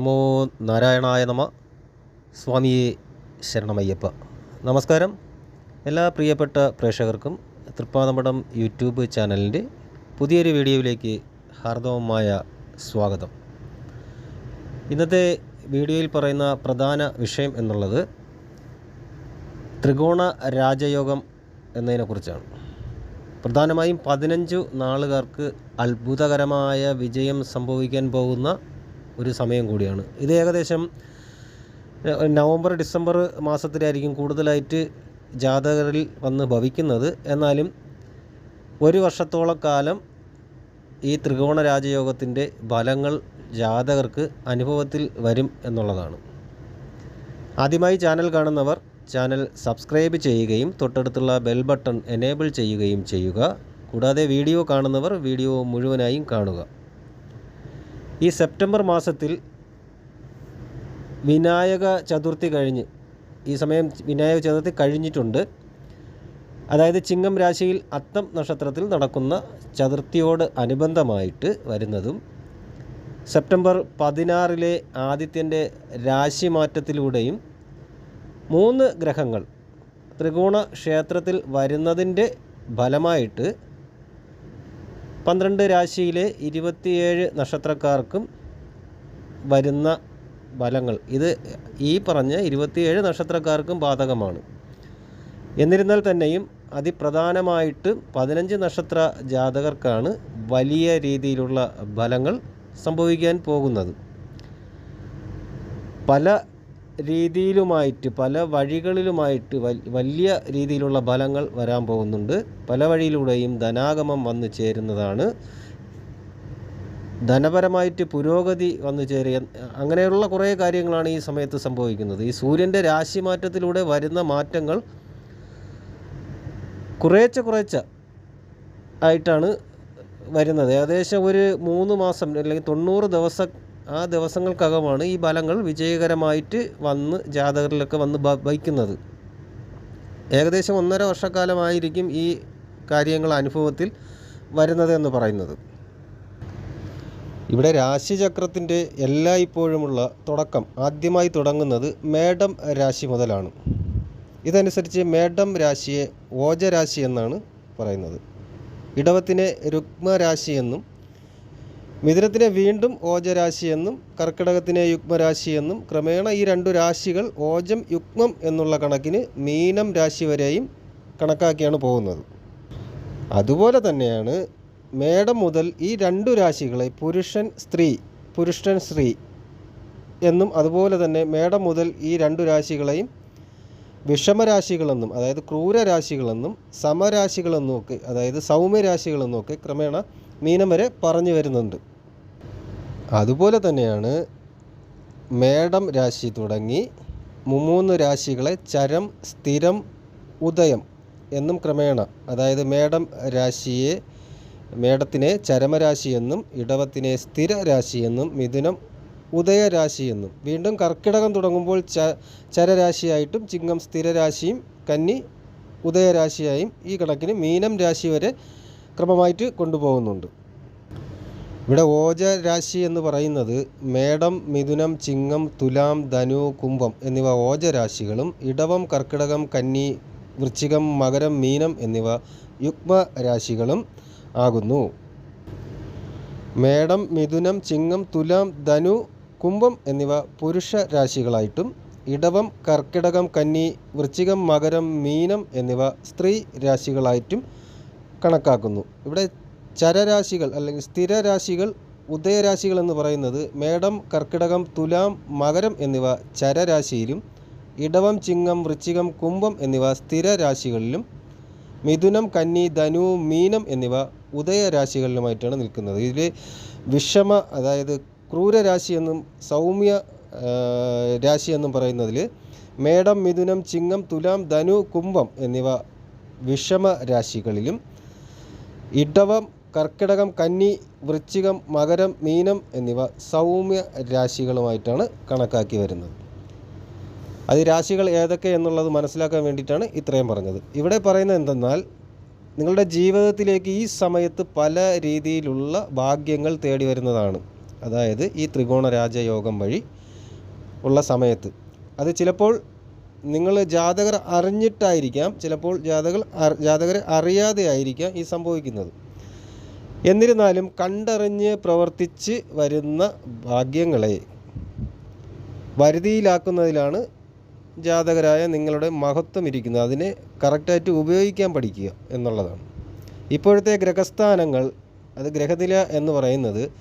നമോ നാരായണായ നമ. സ്വാമിയെ ശരണമയ്യപ്പ. നമസ്കാരം. എല്ലാ പ്രിയപ്പെട്ട പ്രേക്ഷകർക്കും തൃപ്പാതമഠം യൂട്യൂബ് ചാനലിന്റെ പുതിയൊരു വീഡിയോയിലേക്ക് ഹാർദവമായ സ്വാഗതം. ഇന്നത്തെ വീഡിയോയിൽ പറയുന്ന പ്രധാന വിഷയം എന്നുള്ളത് ത്രികോണ രാജയോഗം എന്നതിനെക്കുറിച്ചാണ് പ്രധാനമായും പതിനഞ്ചു നാളുകാർക്ക് അത്ഭുതകരമായ വിജയം സംഭവിക്കാൻ പോകുന്ന ഒരു സമയം കൂടിയാണ്. ഇത് ഏകദേശം നവംബർ ഡിസംബർ മാസത്തിലായിരിക്കും കൂടുതലായിട്ട് ജാതകരിൽ വന്ന് ഭവിക്കുന്നത്. എന്നാലും ഒരു വർഷത്തോളം കാലം ഈ ത്രികോണ രാജയോഗത്തിന്റെ ഫലങ്ങൾ ജാതകർക്ക് അനുഭവത്തിൽ വരും എന്നുള്ളതാണ്. ആദ്യമായി ചാനൽ കാണുന്നവർ ചാനൽ സബ്സ്ക്രൈബ് ചെയ്യുകയും തൊട്ടടുത്തുള്ള ബെൽ ബട്ടൺ എനേബിൾ ചെയ്യുകയും ചെയ്യുക. കൂടാതെ വീഡിയോ കാണുന്നവർ വീഡിയോ മുഴുവനായും കാണുക. ഈ സെപ്റ്റംബർ മാസത്തിൽ വിനായക ചതുർത്ഥി കഴിഞ്ഞ് ഈ സമയം വിനായക ചതുർത്ഥി കഴിഞ്ഞിട്ടുണ്ട്. അതായത് ചിങ്ങം രാശിയിൽ അത്തം നക്ഷത്രത്തിൽ നടക്കുന്ന ചതുർത്ഥിയോട് അനുബന്ധമായിട്ട് വരുന്നതും സെപ്റ്റംബർ പതിനാറിലെ ആദിത്യന്റെ രാശിമാറ്റത്തിലൂടെയും മൂന്ന് ഗ്രഹങ്ങൾ ത്രികോണ ക്ഷേത്രത്തിൽ വരുന്നതിന്റെ ഫലമായിട്ട് പന്ത്രണ്ട് രാശിയിലെ ഇരുപത്തിയേഴ് നക്ഷത്രക്കാർക്കും വരുന്ന ഫലങ്ങൾ. ഇത് ഈ പറഞ്ഞ ഇരുപത്തിയേഴ് നക്ഷത്രക്കാർക്കും ബാധകമാണ്. എന്നിരുന്നാൽ തന്നെയും അതിപ്രധാനമായിട്ട് പതിനഞ്ച് നക്ഷത്ര ജാതകർക്കാണ് വലിയ രീതിയിലുള്ള ഫലങ്ങൾ സംഭവിക്കാൻ പോകുന്നത്. പല രീതിയിലുമായിട്ട് പല വഴികളിലുമായിട്ട് വലിയ രീതിയിലുള്ള ഫലങ്ങൾ വരാൻ പോകുന്നുണ്ട്. പല വഴിയിലൂടെയും ധനാഗമം വന്നു ചേരുന്നതാണ്. ധനപരമായിട്ട് പുരോഗതി വന്നു ചേരുക അങ്ങനെയുള്ള കുറേ കാര്യങ്ങളാണ് ഈ സമയത്ത് സംഭവിക്കുന്നത്. ഈ സൂര്യന്റെ രാശിമാറ്റത്തിലൂടെ വരുന്ന മാറ്റങ്ങൾ കുറേച്ച കുറേച്ച ആയിട്ടാണ് വരുന്നത്. ഏകദേശം ഒരു മൂന്ന് മാസം അല്ലെങ്കിൽ തൊണ്ണൂറ് ദിവസം ആ ദിവസങ്ങൾക്കകമാണ് ഈ ഫലങ്ങൾ വിജയകരമായിട്ട് വന്ന് ജാതകരിലൊക്കെ വന്ന് വഹിക്കുന്നത്. ഏകദേശം ഒന്നര വർഷക്കാലമായിരിക്കും ഈ കാര്യങ്ങൾ അനുഭവത്തിൽ വരുന്നത് എന്ന് പറയുന്നത്. ഇവിടെ രാശിചക്രത്തിന്റെ എല്ലായ്പ്പോഴുമുള്ള തുടക്കം ആദ്യമായി തുടങ്ങുന്നത് മേഡം രാശി മുതലാണ്. ഇതനുസരിച്ച് മേഡം രാശിയെ ഓജരാശി എന്നാണ് പറയുന്നത്. ഇടവത്തിനെ രുക്മരാശി എന്നും മിഥുനത്തിനെ വീണ്ടും ഓജരാശിയെന്നും കർക്കിടകത്തിനെ യുഗ്മരാശിയെന്നും ക്രമേണ ഈ രണ്ടു രാശികൾ ഓജം യുഗ്മം എന്നുള്ള കണക്കിന് മീനം രാശി വരെയും കണക്കാക്കിയാണ് പോകുന്നത്. അതുപോലെ തന്നെയാണ് മേടം മുതൽ ഈ രണ്ടു രാശികളെ പുരുഷൻ സ്ത്രീ പുരുഷൻ സ്ത്രീ എന്നും അതുപോലെ തന്നെ മേടം മുതൽ ഈ രണ്ടു രാശികളെയും വിഷമരാശികളെന്നും അതായത് ക്രൂരരാശികളെന്നും സമരാശികളെന്നും ഒക്കെ അതായത് സൗമ്യരാശികളെന്നും ഒക്കെ ക്രമേണ മീനം വരെ പറഞ്ഞു വരുന്നുണ്ട്. അതുപോലെ തന്നെയാണ് മേടം രാശി തുടങ്ങി മൂന്ന് രാശികളെ ചരം സ്ഥിരം ഉദയം എന്നും ക്രമേണ അതായത് മേടം രാശിയെ മേടത്തിനെ ചരമരാശി എന്നും ഇടവത്തിനെ സ്ഥിര രാശി എന്നും മിഥുനം ഉദയരാശി എന്നും. വീണ്ടും കർക്കിടകം തുടങ്ങുമ്പോൾ ച ചരരാശിയായിട്ടും ചിങ്ങം സ്ഥിരരാശിയും കന്നി ഉദയരാശിയായും ഈ കണക്കിന് മീനം രാശി വരെ ക്രമമായിട്ട് കൊണ്ടുപോകുന്നുണ്ട്. ഇവിടെ ഓജ രാശി എന്ന് പറയുന്നത് മേടം മിഥുനം ചിങ്ങം തുലാം ധനു കുംഭം എന്നിവ ഓജ രാശികളും ഇടവം കർക്കിടകം കന്നി വൃശ്ചികം മകരം മീനം എന്നിവ യുഗ്മ രാശികളും ആകുന്നു. മേടം മിഥുനം ചിങ്ങം തുലാം ധനു കുംഭം എന്നിവ പുരുഷ രാശികളായിട്ടും ഇടവം കർക്കിടകം കന്നി വൃശ്ചികം മകരം മീനം എന്നിവ സ്ത്രീ രാശികളായിട്ടും കണക്കാക്കുന്നു. ഇവിടെ ചരരാശികൾ അല്ലെങ്കിൽ സ്ഥിരരാശികൾ ഉദയരാശികൾ എന്ന് പറയുന്നത് മേടം കർക്കിടകം തുലാം മകരം എന്നിവ ചരരാശിയിലും ഇടവം ചിങ്ങം വൃശ്ചികം കുംഭം എന്നിവ സ്ഥിരരാശികളിലും മിഥുനം കന്നി ധനു മീനം എന്നിവ ഉദയരാശികളിലുമായിട്ടാണ് നിൽക്കുന്നത്. ഇതിൽ വിഷമ അതായത് ക്രൂരരാശി എന്നും സൗമ്യ രാശി എന്നും പറയുന്നതിൽ മേടം മിഥുനം ചിങ്ങം തുലാം ധനു കുംഭം എന്നിവ വിഷമ രാശികളിലും ഇടവം കർക്കിടകം കന്നി വൃശ്ചികം മകരം മീനം എന്നിവ സൗമ്യ രാശികളുമായിട്ടാണ് കണക്കാക്കി വരുന്നത്. അത് രാശികൾ ഏതൊക്കെ എന്നുള്ളത് മനസ്സിലാക്കാൻ വേണ്ടിയിട്ടാണ് ഇത്രയും പറഞ്ഞത്. ഇവിടെ പറയുന്നത് എന്തെന്നാൽ നിങ്ങളുടെ ജീവിതത്തിലേക്ക് ഈ സമയത്ത് പല രീതിയിലുള്ള ഭാഗ്യങ്ങൾ തേടി വരുന്നതാണ്. അതായത് ഈ ത്രികോണ രാജയോഗം വഴി ഉള്ള സമയത്ത്. അത് ചിലപ്പോൾ നിങ്ങൾ ജാതകർ അറിഞ്ഞിട്ടായിരിക്കാം ചിലപ്പോൾ ജാതകർ ജാതകരെ അറിയാതെ ആയിരിക്കാം ഈ സംഭവിക്കുന്നത്. എന്നിരുന്നാലും കണ്ടറിഞ്ഞ് പ്രവർത്തിച്ച് വരുന്ന ഭാഗ്യങ്ങളെ വരുതിയിലാക്കുന്നതിലാണ് ജാതകരായ നിങ്ങളുടെ മഹത്വം ഇരിക്കുന്നത്. അതിനെ കറക്റ്റായിട്ട് ഉപയോഗിക്കാൻ പഠിക്കുക എന്നുള്ളതാണ്. ഇപ്പോഴത്തെ ഗ്രഹസ്ഥാനങ്ങൾ അത് ഗ്രഹനില എന്ന് പറയുന്നത്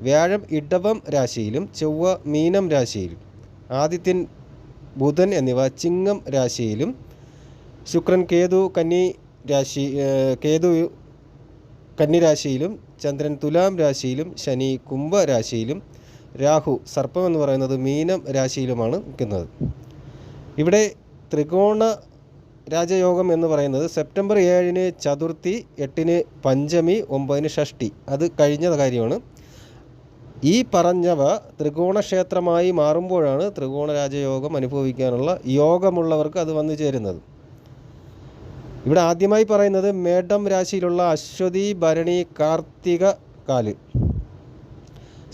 വ്യാഴം ഇടവം രാശിയിലും ചൊവ്വ മീനം രാശിയിലും. ആദിത്യൻ ബുധൻ എന്നിവ ചിങ്ങം രാശിയിലും ശുക്രൻ കേതു കന്നി രാശി കേതു കന്നിരാശിയിലും ചന്ദ്രൻ തുലാം രാശിയിലും ശനി കുംഭ രാശിയിലും രാഹു സർപ്പം എന്ന് പറയുന്നത് മീനം രാശിയിലുമാണ് നിൽക്കുന്നത്. ഇവിടെ ത്രികോണ രാജയോഗം എന്ന് പറയുന്നത് സെപ്റ്റംബർ ഏഴിന് ചതുർത്ഥി എട്ടിന് പഞ്ചമി ഒമ്പതിന് ഷഷ്ടി. അത് കഴിഞ്ഞ കാര്യമാണ്. ഈ പറഞ്ഞവ ത്രികോണക്ഷേത്രമായി മാറുമ്പോഴാണ് ത്രികോണരാജയോഗം അനുഭവിക്കാനുള്ള യോഗമുള്ളവർക്ക് അത് വന്നു ചേരുന്നത്. ഇവിടെ ആദ്യമായി പറയുന്നത് മേഡം രാശിയിലുള്ള അശ്വതി ഭരണി കാർത്തിക കാൽ.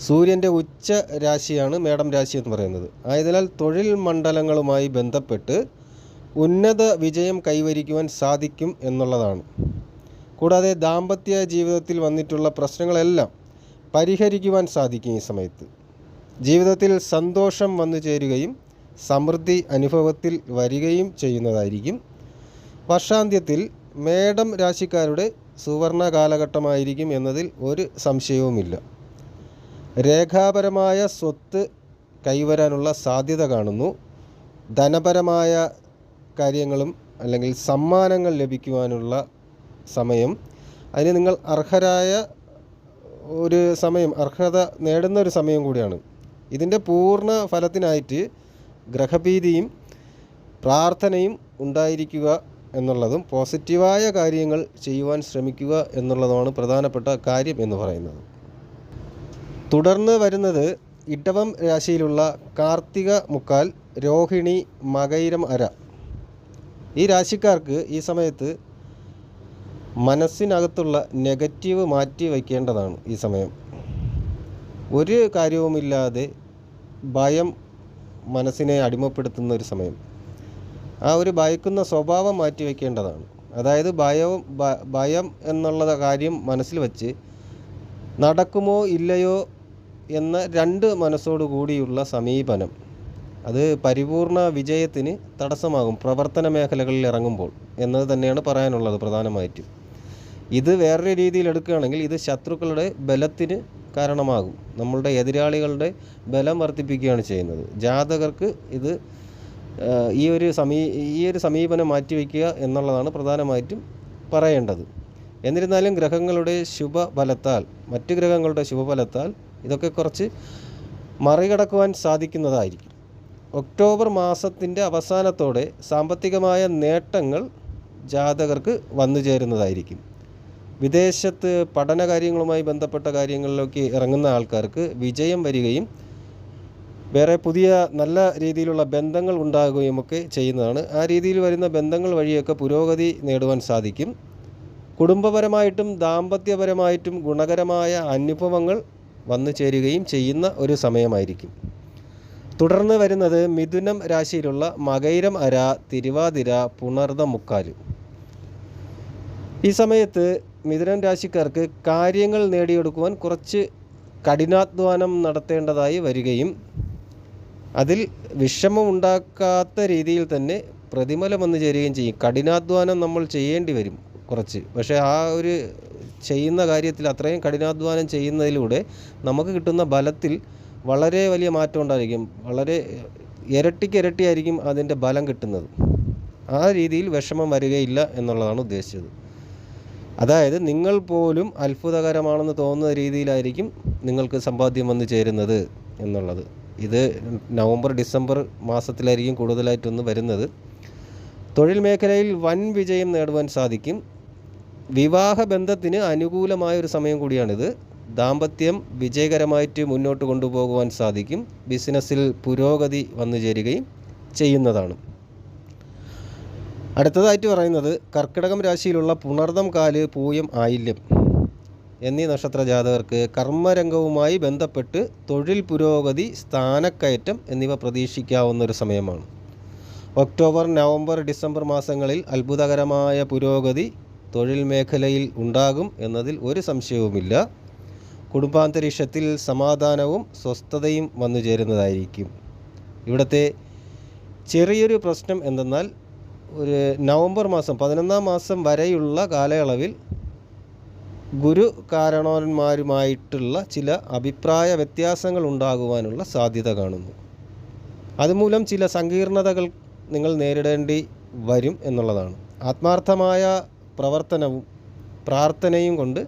സൂര്യന്റെ ഉച്ച രാശിയാണ് മേടം രാശി എന്ന് പറയുന്നത്. ആയതിനാൽ തൊഴിൽ മണ്ഡലങ്ങളുമായി ബന്ധപ്പെട്ട് ഉന്നത വിജയം കൈവരിക്കുവാൻ സാധിക്കും എന്നുള്ളതാണ്. കൂടാതെ ദാമ്പത്യ ജീവിതത്തിൽ വന്നിട്ടുള്ള പ്രശ്നങ്ങളെല്ലാം പരിഹരിക്കുവാൻ സാധിക്കും ഈ സമയത്ത്. ജീവിതത്തിൽ സന്തോഷം വന്നു ചേരുകയും സമൃദ്ധി അനുഭവത്തിൽ വരികയും ചെയ്യുന്നതായിരിക്കും. വർഷാന്ത്യത്തിൽ മേടം രാശിക്കാരുടെ സുവർണ കാലഘട്ടമായിരിക്കും എന്നതിൽ ഒരു സംശയവുമില്ല. രേഖാപരമായ സ്വത്ത് കൈവരാനുള്ള സാധ്യത കാണുന്നു. ധനപരമായ കാര്യങ്ങളും അല്ലെങ്കിൽ സമ്മാനങ്ങൾ ലഭിക്കുവാനുള്ള സമയം. അതിന് നിങ്ങൾ അർഹരായ ഒരു സമയം അർഹത നേടുന്ന ഒരു സമയം കൂടിയാണ്. ഇതിന്റെ പൂർണ ഫലത്തിനായിട്ട് ഗ്രഹഭീതിയും പ്രാർത്ഥനയും ഉണ്ടായിരിക്കുക എന്നുള്ളതും പോസിറ്റീവായ കാര്യങ്ങൾ ചെയ്യുവാൻ ശ്രമിക്കുക എന്നുള്ളതുമാണ് പ്രധാനപ്പെട്ട കാര്യം എന്ന് പറയുന്നത്. തുടർന്ന് വരുന്നത് ഇടവം രാശിയിലുള്ള കാർത്തിക മുക്കാൽ രോഹിണി മകൈരം അര. ഈ രാശിക്കാർക്ക് ഈ സമയത്ത് മനസ്സിനകത്തുള്ള നെഗറ്റീവ് മാറ്റി വയ്ക്കേണ്ടതാണ് ഈ സമയം. ഒരു കാര്യവുമില്ലാതെ ഭയം മനസ്സിനെ അടിമപ്പെടുത്തുന്ന ഒരു സമയം. ആ ഒരു ഭയക്കുന്ന സ്വഭാവം മാറ്റി വയ്ക്കേണ്ടതാണ്. അതായത് ഭയവും ഭയം എന്നുള്ള കാര്യം മനസ്സിൽ വച്ച് നടക്കുമോ ഇല്ലയോ എന്ന രണ്ട് മനസ്സോടു കൂടിയുള്ള സമീപനം. അത് പരിപൂർണ വിജയത്തിന് തടസ്സമാകും പ്രവർത്തന മേഖലകളിൽ ഇറങ്ങുമ്പോൾ. എന്നത് തന്നെയാണ് പറയാനുള്ളത് പ്രധാനമായിട്ടും. ഇത് വേറൊരു രീതിയിൽ എടുക്കുകയാണെങ്കിൽ ഇത് ശത്രുക്കളുടെ ബലത്തിന് കാരണമാകും. നമ്മളുടെ എതിരാളികളുടെ ബലം വർദ്ധിപ്പിക്കുകയാണ് ചെയ്യുന്നത്. ജാതകർക്ക് ഇത് ഈ ഒരു സമീ ഈ ഒരു സമീപനം മാറ്റിവെക്കുക എന്നുള്ളതാണ് പ്രധാനമായിട്ടും പറയേണ്ടത്. എന്നിരുന്നാലും ഗ്രഹങ്ങളുടെ ശുഭഫലത്താൽ മറ്റ് ഗ്രഹങ്ങളുടെ ശുഭഫലത്താൽ ഇതൊക്കെ കുറച്ച് മറികടക്കുവാൻ സാധിക്കുന്നതായിരിക്കും. ഒക്ടോബർ മാസത്തിന്റെ അവസാനത്തോടെ സാമ്പത്തികമായ നേട്ടങ്ങൾ ജാതകർക്ക് വന്നു ചേരുന്നതായിരിക്കും. വിദേശത്ത് പഠന കാര്യങ്ങളുമായി ബന്ധപ്പെട്ട കാര്യങ്ങളിലൊക്കെ ഇറങ്ങുന്ന ആൾക്കാർക്ക് വിജയം വരികയും വേറെ പുതിയ നല്ല രീതിയിലുള്ള ബന്ധങ്ങൾ ഉണ്ടാകുകയും ഒക്കെ ചെയ്യുന്നതാണ്. ആ രീതിയിൽ വരുന്ന ബന്ധങ്ങൾ വഴിയൊക്കെ പുരോഗതി നേടുവാൻ സാധിക്കും. കുടുംബപരമായിട്ടും ദാമ്പത്യപരമായിട്ടും ഗുണകരമായ അനുഭവങ്ങൾ വന്നു ചേരുകയും ചെയ്യുന്ന ഒരു സമയമായിരിക്കും. തുടർന്ന് വരുന്നത് മിഥുനം രാശിയിലുള്ള മകൈരം അര തിരുവാതിര പുണർദ മുക്കാലും ഈ സമയത്ത് മിഥുനം രാശിക്കാർക്ക് കാര്യങ്ങൾ നേടിയെടുക്കുവാൻ കുറച്ച് കഠിനാധ്വാനം നടത്തേണ്ടതായി വരികയും അതിൽ വിഷമം ഉണ്ടാക്കാത്ത രീതിയിൽ തന്നെ പ്രതിഫലം വന്നു ചേരുകയും ചെയ്യും. കഠിനാധ്വാനം നമ്മൾ ചെയ്യേണ്ടി വരും കുറച്ച്. പക്ഷേ ആ ഒരു ചെയ്യുന്ന കാര്യത്തിൽ അത്രയും കഠിനാധ്വാനം ചെയ്യുന്നതിലൂടെ നമുക്ക് കിട്ടുന്ന ബലത്തിൽ വളരെ വലിയ മാറ്റം ഉണ്ടായിരിക്കും. വളരെ ഇരട്ടിക്ക് ഇരട്ടിയായിരിക്കും അതിന്റെ ബലം കിട്ടുന്നത്. ആ രീതിയിൽ വിഷമം വരികയില്ല എന്നുള്ളതാണ് ഉദ്ദേശിച്ചത്. അതായത് നിങ്ങൾ പോലും അത്ഭുതകരമാണെന്ന് തോന്നുന്ന രീതിയിലായിരിക്കും നിങ്ങൾക്ക് സമ്പാദ്യം വന്നു ചേരുന്നത് എന്നുള്ളത്. ഇത് നവംബർ ഡിസംബർ മാസത്തിലായിരിക്കും കൂടുതലായിട്ടൊന്ന് വരുന്നത്. തൊഴിൽ മേഖലയിൽ വൻ വിജയം നേടുവാൻ സാധിക്കും. വിവാഹ ബന്ധത്തിന് അനുകൂലമായ ഒരു സമയം കൂടിയാണിത്. ദാമ്പത്യം വിജയകരമായിട്ട് മുന്നോട്ട് കൊണ്ടുപോകുവാൻ സാധിക്കും. ബിസിനസ്സിൽ പുരോഗതി വന്നു ചേരുകയും ചെയ്യുന്നതാണ്. അടുത്തതായിട്ട് പറയുന്നത് കർക്കിടകം രാശിയിലുള്ള പുണർദം കാൽ പൂയം ആയില്യം. എന്നീ നക്ഷത്ര ജാതകർക്ക് കർമ്മരംഗവുമായി ബന്ധപ്പെട്ട് തൊഴിൽ പുരോഗതി സ്ഥാനക്കയറ്റം എന്നിവ പ്രതീക്ഷിക്കാവുന്ന ഒരു സമയമാണ്. ഒക്ടോബർ നവംബർ ഡിസംബർ മാസങ്ങളിൽ അത്ഭുതകരമായ പുരോഗതി തൊഴിൽ മേഖലയിൽ ഉണ്ടാകും എന്നതിൽ ഒരു സംശയവുമില്ല. കുടുംബാന്തരീക്ഷത്തിൽ സമാധാനവും സ്വസ്ഥതയും വന്നു ചേരുന്നതായിരിക്കും ഇവിടുത്തെ ചെറിയൊരു പ്രശ്നം എന്തെന്നാൽ ഒരു നവംബർ മാസം പതിനൊന്നാം മാസം വരെയുള്ള കാലയളവിൽ ഗുരു കാരണവന്മാരുമായിട്ടുള്ള ചില അഭിപ്രായ വ്യത്യാസങ്ങൾ ഉണ്ടാകുവാനുള്ള സാധ്യത കാണുന്നു. അതുമൂലം ചില സങ്കീർണതകൾ നിങ്ങൾ നേരിടേണ്ടി വരും എന്നുള്ളതാണ്. ആത്മാർത്ഥമായ പ്രവർത്തനവും പ്രാർത്ഥനയും കൊണ്ട്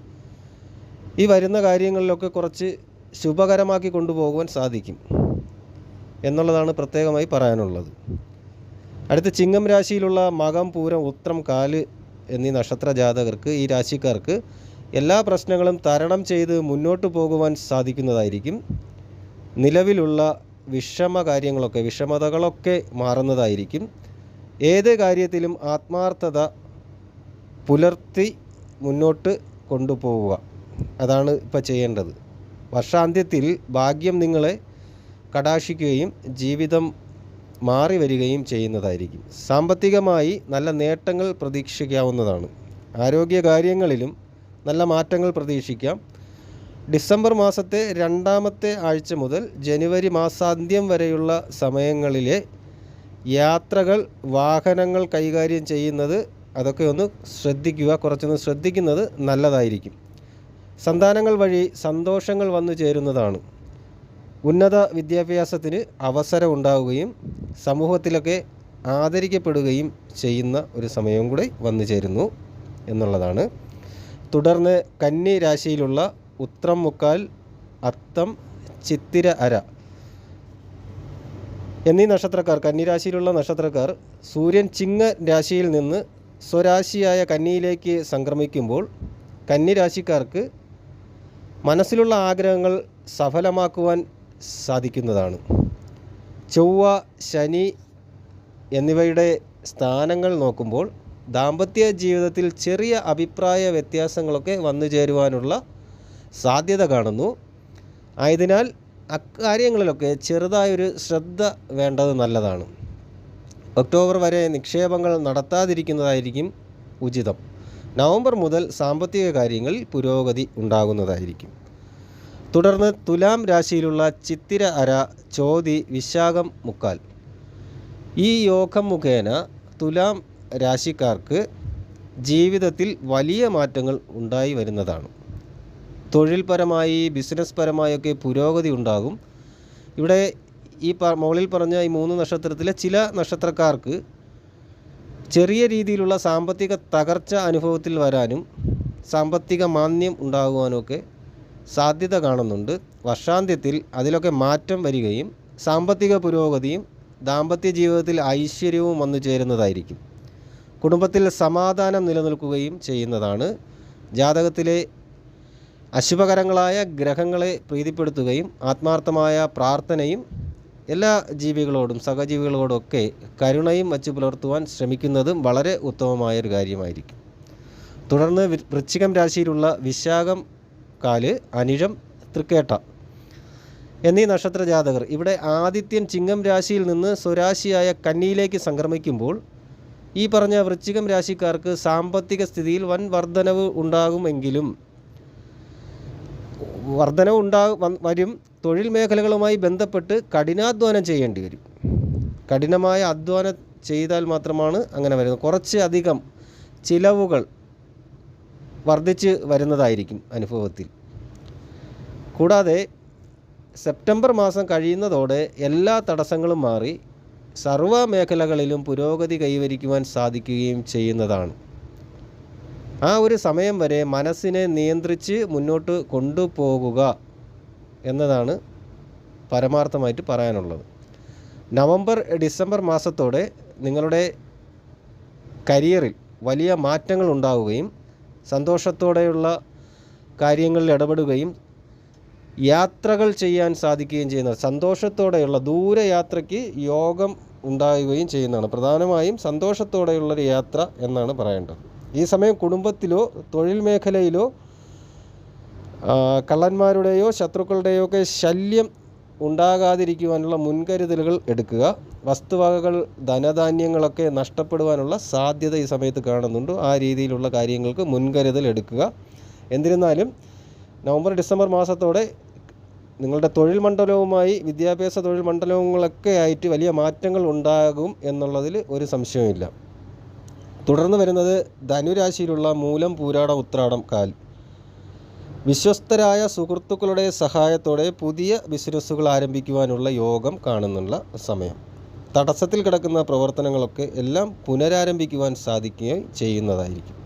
ഈ വരുന്ന കാര്യങ്ങളിലൊക്കെ കുറച്ച് ശുഭകരമാക്കി കൊണ്ടുപോകുവാൻ സാധിക്കും എന്നുള്ളതാണ് പ്രത്യേകമായി പറയാനുള്ളത്. അടുത്ത ചിങ്ങം രാശിയിലുള്ള മകം പൂരം ഉത്രം കാൽ എന്നീ നക്ഷത്ര ജാതകർക്ക് ഈ രാശിക്കാർക്ക് എല്ലാ പ്രശ്നങ്ങളും തരണം ചെയ്ത് മുന്നോട്ട് പോകുവാൻ സാധിക്കുന്നതായിരിക്കും. നിലവിലുള്ള വിഷമ കാര്യങ്ങളൊക്കെ വിഷമതകളൊക്കെ മാറുന്നതായിരിക്കും. ഏത് കാര്യത്തിലും ആത്മാർത്ഥത പുലർത്തി മുന്നോട്ട് കൊണ്ടുപോവുക. അതാണ് ഇപ്പോൾ ചെയ്യേണ്ടത്. വർഷാന്ത്യത്തിൽ ഭാഗ്യം നിങ്ങളെ കടാക്ഷിക്കുകയും ജീവിതം മാറി വരികയും ചെയ്യുന്നതായിരിക്കും. സാമ്പത്തികമായി നല്ല നേട്ടങ്ങൾ പ്രതീക്ഷിക്കാവുന്നതാണ്. ആരോഗ്യ കാര്യങ്ങളിലും നല്ല മാറ്റങ്ങൾ പ്രതീക്ഷിക്കാം. ഡിസംബർ മാസത്തെ രണ്ടാമത്തെ ആഴ്ച മുതൽ ജനുവരി മാസാന്ത്യം വരെയുള്ള സമയങ്ങളിലെ യാത്രകൾ വാഹനങ്ങൾ കൈകാര്യം ചെയ്യുന്നത് അതൊക്കെ ഒന്ന് ശ്രദ്ധിക്കുക കുറച്ചൊന്ന് ശ്രദ്ധിക്കുന്നത് നല്ലതായിരിക്കും. സന്താനങ്ങൾ വഴി സന്തോഷങ്ങൾ വന്നു ചേരുന്നതാണ്. ഉന്നത വിദ്യാഭ്യാസത്തിന് അവസരം ഉണ്ടാവുകയും സമൂഹത്തിലൊക്കെ ആദരിക്കപ്പെടുകയും ചെയ്യുന്ന ഒരു സമയവും കൂടി വന്നു ചേരുന്നു എന്നുള്ളതാണ്. തുടർന്ന് കന്നി രാശിയിലുള്ള ഉത്രം മുക്കാൽ അത്തം ചിത്തിര അര എന്നീ നക്ഷത്രക്കാർ കന്നിരാശിയിലുള്ള നക്ഷത്രക്കാർ സൂര്യൻ ചിങ്ങ രാശിയിൽ നിന്ന് സ്വരാശിയായ കന്നിയിലേക്ക് സംക്രമിക്കുമ്പോൾ കന്നിരാശിക്കാർക്ക് മനസ്സിലുള്ള ആഗ്രഹങ്ങൾ സഫലമാക്കുവാൻ സാധിക്കുന്നതാണ്. ചൊവ്വ ശനി എന്നിവയുടെ സ്ഥാനങ്ങൾ നോക്കുമ്പോൾ ദാമ്പത്യ ജീവിതത്തിൽ ചെറിയ അഭിപ്രായ വ്യത്യാസങ്ങളൊക്കെ വന്നു ചേരുവാനുള്ള സാധ്യത കാണുന്നു. ആയതിനാൽ അക്കാര്യങ്ങളിലൊക്കെ ചെറുതായൊരു ശ്രദ്ധ വേണ്ടത് നല്ലതാണ്. ഒക്ടോബർ വരെ നിക്ഷേപങ്ങൾ നടത്താതിരിക്കുന്നതായിരിക്കും ഉചിതം. നവംബർ മുതൽ സാമ്പത്തിക കാര്യങ്ങളിൽ പുരോഗതി ഉണ്ടാകുന്നതായിരിക്കും. തുടർന്ന് തുലാം രാശിയിലുള്ള ചിത്തിര അര ചോതി വിശാഖം മുക്കാൽ. ഈ യോഗം മുഖേന തുലാം രാശിക്കാർക്ക് ജീവിതത്തിൽ വലിയ മാറ്റങ്ങൾ ഉണ്ടായി വരുന്നതാണ്. തൊഴിൽപരമായി ബിസിനസ് പരമായൊക്കെ പുരോഗതി ഉണ്ടാകും. ഇവിടെ ഈ മുകളിൽ പറഞ്ഞ ഈ മൂന്ന് നക്ഷത്രത്തിലെ ചില നക്ഷത്രക്കാർക്ക് ചെറിയ രീതിയിലുള്ള സാമ്പത്തിക തകർച്ച അനുഭവത്തിൽ വരാനും സാമ്പത്തിക മാന്ദ്യം ഉണ്ടാകുവാനുമൊക്കെ സാധ്യത കാണുന്നുണ്ട്. വർഷാന്ത്യത്തിൽ അതിലൊക്കെ മാറ്റം വരികയും സാമ്പത്തിക പുരോഗതിയും ദാമ്പത്യ ജീവിതത്തിൽ ഐശ്വര്യവും വന്നു ചേരുന്നതായിരിക്കും. കുടുംബത്തിൽ സമാധാനം നിലനിൽക്കുകയും ചെയ്യുന്നതാണ്. ജാതകത്തിലെ അശുഭകരങ്ങളായ ഗ്രഹങ്ങളെ പ്രീതിപ്പെടുത്തുകയും ആത്മാർത്ഥമായ പ്രാർത്ഥനയും എല്ലാ ജീവികളോടും സഹജീവികളോടൊക്കെ കരുണയും വച്ച് പുലർത്തുവാൻ ശ്രമിക്കുന്നതും വളരെ ഉത്തമമായൊരു കാര്യമായിരിക്കും. തുടർന്ന് വൃശ്ചികം രാശിയിലുള്ള വിശാഖം കാൽ അനിഴം തൃക്കേട്ട എന്നീ നക്ഷത്ര ജാതകർ ഇവിടെ ആദിത്യൻ ചിങ്ങം രാശിയിൽ നിന്ന് സ്വരാശിയായ കന്നിയിലേക്ക് സംക്രമിക്കുമ്പോൾ ഈ പറഞ്ഞ വൃശ്ചികം രാശിക്കാർക്ക് സാമ്പത്തിക സ്ഥിതിയിൽ വൻ വർധനവ് ഉണ്ടാകുമെങ്കിലും വർധനവ് ഉണ്ടാ വ- വരും. തൊഴിൽ മേഖലകളുമായി ബന്ധപ്പെട്ട് കഠിനാധ്വാനം ചെയ്യേണ്ടി വരും. കഠിനമായ അധ്വാനം ചെയ്താൽ മാത്രമാണ് അങ്ങനെ വരുന്നത്. കുറച്ച് അധികം ചിലവുകൾ വർദ്ധിച്ച് വരുന്നതായിരിക്കും അനുഭവത്തിൽ. കൂടാതെ സെപ്റ്റംബർ മാസം കഴിയുന്നതോടെ എല്ലാ തടസ്സങ്ങളും മാറി സർവ മേഖലകളിലും പുരോഗതി കൈവരിക്കുവാൻ സാധിക്കുകയും ചെയ്യുന്നതാണ്. ആ ഒരു സമയം വരെ മനസ്സിനെ നിയന്ത്രിച്ച് മുന്നോട്ട് കൊണ്ടുപോകുക എന്നതാണ് പരമാർത്ഥമായിട്ട് പറയാനുള്ളത്. നവംബർ ഡിസംബർ മാസത്തോടെ നിങ്ങളുടെ കരിയറിൽ വലിയ മാറ്റങ്ങൾ ഉണ്ടാവുകയും സന്തോഷത്തോടെയുള്ള കാര്യങ്ങളിൽ ഇടപെടുകയും യാത്രകൾ ചെയ്യാൻ സാധിക്കുകയും ചെയ്യുന്നതാണ് സന്തോഷത്തോടെയുള്ള ദൂരയാത്രയ്ക്ക് യോഗം ഉണ്ടാവുകയും ചെയ്യുന്നതാണ്. പ്രധാനമായും സന്തോഷത്തോടെയുള്ളൊരു യാത്ര എന്നാണ് പറയേണ്ടത്. ഈ സമയം കുടുംബത്തിലോ തൊഴിൽ മേഖലയിലോ കള്ളന്മാരുടെയോ ശത്രുക്കളുടെയോ ഒക്കെ ശല്യം ഉണ്ടാകാതിരിക്കുവാനുള്ള മുൻകരുതലുകൾ എടുക്കുക. വസ്തുവകകൾ ധനധാന്യങ്ങളൊക്കെ നഷ്ടപ്പെടുവാനുള്ള സാധ്യത ഈ സമയത്ത് കാണുന്നുണ്ട്. ആ രീതിയിലുള്ള കാര്യങ്ങൾക്ക് മുൻകരുതൽ എടുക്കുക. എന്നിരുന്നാലും നവംബർ ഡിസംബർ മാസത്തോടെ നിങ്ങളുടെ തൊഴിൽ മണ്ഡലവുമായി വിദ്യാഭ്യാസ തൊഴിൽ മണ്ഡലങ്ങളൊക്കെ ആയിട്ട് വലിയ മാറ്റങ്ങൾ ഉണ്ടാകും എന്നുള്ളതിൽ ഒരു സംശയവുമില്ല. തുടർന്ന് വരുന്നത് ധനുരാശിയിലുള്ള മൂലം പൂരാട ഉത്രാടം കാൽ. വിശ്വസ്തരായ സുഹൃത്തുക്കളുടെ സഹായത്തോടെ പുതിയ ബിസിനസ്സുകൾ ആരംഭിക്കുവാനുള്ള യോഗം കാണുന്നുള്ള സമയം. തടസ്സത്തിൽ കിടക്കുന്ന പ്രവർത്തനങ്ങളൊക്കെ എല്ലാം പുനരാരംഭിക്കുവാൻ സാധിക്കുകയും ചെയ്യുന്നതായിരിക്കും.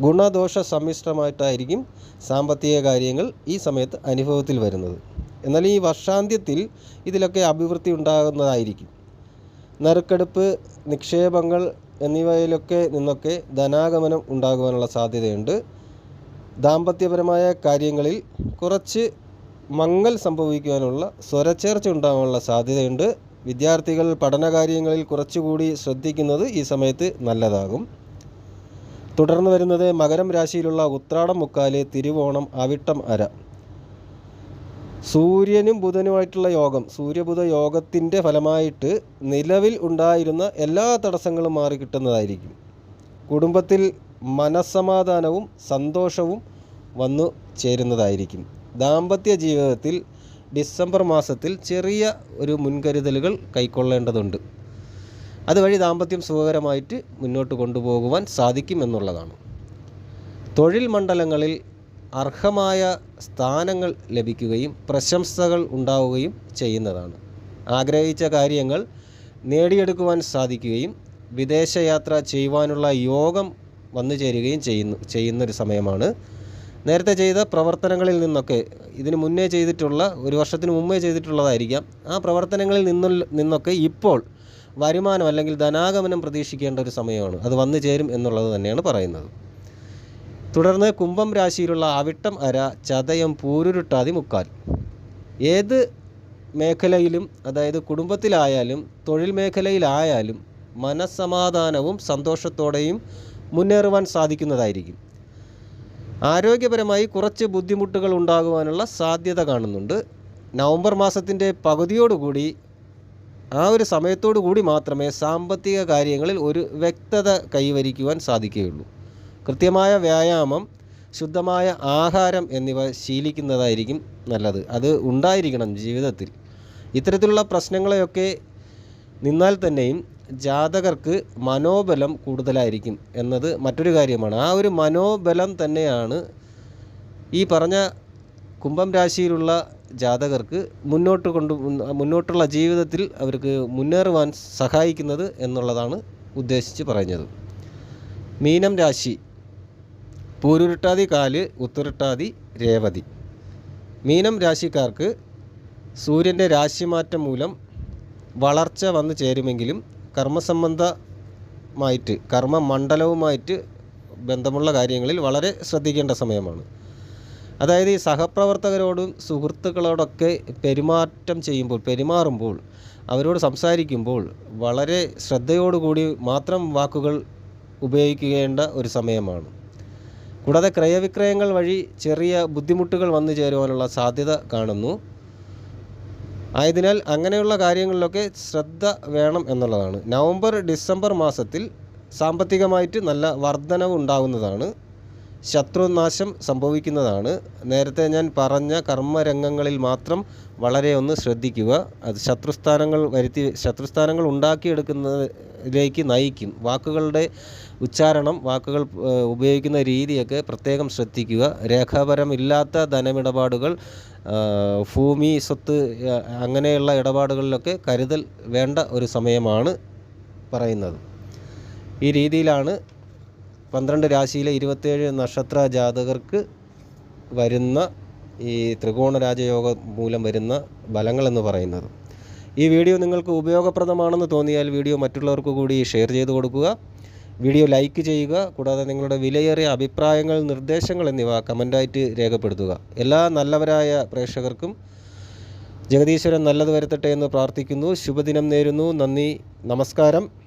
ഗുണദോഷ സമ്മിശ്രമായിട്ടായിരിക്കും സാമ്പത്തിക കാര്യങ്ങൾ ഈ സമയത്ത് അനുഭവത്തിൽ വരുന്നത്. എന്നാൽ ഈ വർഷാന്ത്യത്തിൽ ഇതിലൊക്കെ അഭിവൃദ്ധി ഉണ്ടാകുന്നതായിരിക്കും. നറുക്കെടുപ്പ് നിക്ഷേപങ്ങൾ എന്നിവയിലൊക്കെ നിന്നൊക്കെ ധനാഗമനം ഉണ്ടാകുവാനുള്ള സാധ്യതയുണ്ട്. ദാമ്പത്യപരമായ കാര്യങ്ങളിൽ കുറച്ച് മങ്ങൽ സംഭവിക്കുവാനുള്ള സ്വരച്ചേർച്ച ഉണ്ടാകാനുള്ള സാധ്യതയുണ്ട്. വിദ്യാർത്ഥികൾ പഠനകാര്യങ്ങളിൽ കുറച്ചുകൂടി ശ്രദ്ധിക്കുന്നത് ഈ സമയത്ത് നല്ലതാകും. തുടർന്ന് വരുന്നത് മകരം രാശിയിലുള്ള ഉത്രാടം മുക്കാൽ തിരുവോണം അവിട്ടം അര. സൂര്യനും ബുധനുമായിട്ടുള്ള യോഗം സൂര്യബുധ യോഗത്തിന്റെ ഫലമായിട്ട് നിലവിൽ ഉണ്ടായിരുന്ന എല്ലാ തടസ്സങ്ങളും മാറി കിട്ടുന്നതായിരിക്കും കുടുംബത്തിൽ മനസ്സമാധാനവും സന്തോഷവും വന്നു ചേരുന്നതായിരിക്കും. ദാമ്പത്യ ജീവിതത്തിൽ ഡിസംബർ മാസത്തിൽ ചെറിയ ഒരു മുൻകരുതലുകൾ കൈക്കൊള്ളേണ്ടതുണ്ട്. അതുവഴി ദാമ്പത്യം സുഖകരമായിട്ട് മുന്നോട്ട് കൊണ്ടുപോകുവാൻ സാധിക്കും എന്നുള്ളതാണ്. തൊഴിൽ മണ്ഡലങ്ങളിൽ അർഹമായ സ്ഥാനങ്ങൾ ലഭിക്കുകയും പ്രശംസകൾ ഉണ്ടാവുകയും ചെയ്യുന്നതാണ്. ആഗ്രഹിച്ച കാര്യങ്ങൾ നേടിയെടുക്കുവാൻ സാധിക്കുകയും വിദേശയാത്ര ചെയ്യുവാനുള്ള യോഗം വന്നു ചേരുകയും ചെയ്യുന്നു ചെയ്യുന്നൊരു സമയമാണ്. നേരത്തെ ചെയ്ത പ്രവർത്തനങ്ങളിൽ നിന്നൊക്കെ ഇതിന് മുന്നേ ചെയ്തിട്ടുള്ള ഒരു വർഷത്തിന് മുമ്പേ ചെയ്തിട്ടുള്ളതായിരിക്കാം. ആ പ്രവർത്തനങ്ങളിൽ നിന്നു നിന്നൊക്കെ ഇപ്പോൾ വരുമാനം അല്ലെങ്കിൽ ധനാഗമനം പ്രതീക്ഷിക്കേണ്ട ഒരു സമയമാണ്. അത് വന്നു ചേരും എന്നുള്ളത് തന്നെയാണ് പറയുന്നത്. തുടർന്ന് കുംഭം രാശിയിലുള്ള അവിട്ടം അര ചതയം പൂരുരുട്ടാതി മുക്കാൽ. ഏത് മേഖലയിലും അതായത് കുടുംബത്തിലായാലും തൊഴിൽ മേഖലയിലായാലും മനസ്സമാധാനവും സന്തോഷത്തോടെയും മുന്നേറുവാൻ സാധിക്കുന്നതായിരിക്കും. ആരോഗ്യപരമായി കുറച്ച് ബുദ്ധിമുട്ടുകൾ ഉണ്ടാകുവാനുള്ള സാധ്യത കാണുന്നുണ്ട്. നവംബർ മാസത്തിന്റെ പകുതിയോടുകൂടി ആ ഒരു സമയത്തോടു കൂടി മാത്രമേ സാമ്പത്തിക കാര്യങ്ങളിൽ ഒരു വ്യക്തത കൈവരിക്കുവാൻ സാധിക്കുകയുള്ളൂ. കൃത്യമായ വ്യായാമം ശുദ്ധമായ ആഹാരം എന്നിവ ശീലിക്കുന്നതായിരിക്കും നല്ലത്. അത് ഉണ്ടായിരിക്കണം ജീവിതത്തിൽ. ഇത്തരത്തിലുള്ള പ്രശ്നങ്ങളെയൊക്കെ നിന്നാൽ തന്നെയും ജാതകർക്ക് മനോബലം കൂടുതലായിരിക്കും എന്നത് മറ്റൊരു കാര്യമാണ്. ആ ഒരു മനോബലം തന്നെയാണ് ഈ പറഞ്ഞ കുംഭം രാശിയിലുള്ള ജാതകർക്ക് മുന്നോട്ട് കൊണ്ടു മുന്നോട്ടുള്ള ജീവിതത്തിൽ അവർക്ക് മുന്നേറുവാൻ സഹായിക്കുന്നത് എന്നുള്ളതാണ് ഉദ്ദേശിച്ച് പറഞ്ഞത് മീനം രാശി പൂരുരുട്ടാതി കാൽ ഉത്തുരുട്ടാതി രേവതി. മീനം രാശിക്കാർക്ക് സൂര്യന്റെ രാശിമാറ്റം മൂലം വളർച്ച വന്നു ചേരുമെങ്കിലും കർമ്മസംബന്ധമായിട്ട് കർമ്മമണ്ഡലവുമായിട്ട് ബന്ധമുള്ള കാര്യങ്ങളിൽ വളരെ ശ്രദ്ധിക്കേണ്ട സമയമാണ്. അതായത് ഈ സഹപ്രവർത്തകരോടും സുഹൃത്തുക്കളോടൊക്കെ പെരുമാറ്റം ചെയ്യുമ്പോൾ പെരുമാറുമ്പോൾ അവരോട് സംസാരിക്കുമ്പോൾ വളരെ ശ്രദ്ധയോടുകൂടി മാത്രം വാക്കുകൾ ഉപയോഗിക്കേണ്ട ഒരു സമയമാണ്. കൂടാതെ ക്രയവിക്രയങ്ങൾ വഴി ചെറിയ ബുദ്ധിമുട്ടുകൾ വന്നു ചേരുവാനുള്ള സാധ്യത കാണുന്നു. ആയതിനാൽ അങ്ങനെയുള്ള കാര്യങ്ങളിലൊക്കെ ശ്രദ്ധ വേണം എന്നുള്ളതാണ്. നവംബർ ഡിസംബർ മാസത്തിൽ സാമ്പത്തികമായിട്ട് നല്ല വർധനവ് ഉണ്ടാകുന്നതാണ് ശത്രുനാശം സംഭവിക്കുന്നതാണ്. നേരത്തെ ഞാൻ പറഞ്ഞ കർമ്മരംഗങ്ങളിൽ മാത്രം വളരെ ഒന്ന് ശ്രദ്ധിക്കുക. അത് ശത്രുസ്ഥാനങ്ങൾ വരുത്തി ശത്രുസ്ഥാനങ്ങൾ ഉണ്ടാക്കിയെടുക്കുന്നതിലേക്ക് നയിക്കും. വാക്കുകളുടെ ഉച്ചാരണം വാക്കുകൾ ഉപയോഗിക്കുന്ന രീതിയൊക്കെ പ്രത്യേകം ശ്രദ്ധിക്കുക. രേഖാപരമില്ലാത്ത ധനമിടപാടുകൾ ഭൂമി സ്വത്ത് അങ്ങനെയുള്ള ഇടപാടുകളിലൊക്കെ കരുതൽ വേണ്ട ഒരു സമയമാണ് പറയുന്നത്. ഈ രീതിയിലാണ് പന്ത്രണ്ട് രാശിയിലെ ഇരുപത്തേഴ് നക്ഷത്ര ജാതകർക്ക് വരുന്ന ഈ ത്രികോണ രാജയോഗം മൂലം വരുന്ന ഫലങ്ങളെന്ന് പറയുന്നത്. ഈ വീഡിയോ നിങ്ങൾക്ക് ഉപയോഗപ്രദമാണെന്ന് തോന്നിയാൽ വീഡിയോ മറ്റുള്ളവർക്ക് കൂടി ഷെയർ ചെയ്ത് കൊടുക്കുക. വീഡിയോ ലൈക്ക് ചെയ്യുക കൂടാതെ നിങ്ങളുടെ വിലയേറിയ അഭിപ്രായങ്ങൾ നിർദ്ദേശങ്ങൾ എന്നിവ കമന്റായിട്ട് രേഖപ്പെടുത്തുക. എല്ലാ നല്ലവരായ പ്രേക്ഷകർക്കും ജഗദീശ്വരൻ നല്ലത് വരുത്തട്ടെ എന്ന് പ്രാർത്ഥിക്കുന്നു. ശുഭദിനം നേരുന്നു. നന്ദി. നമസ്കാരം.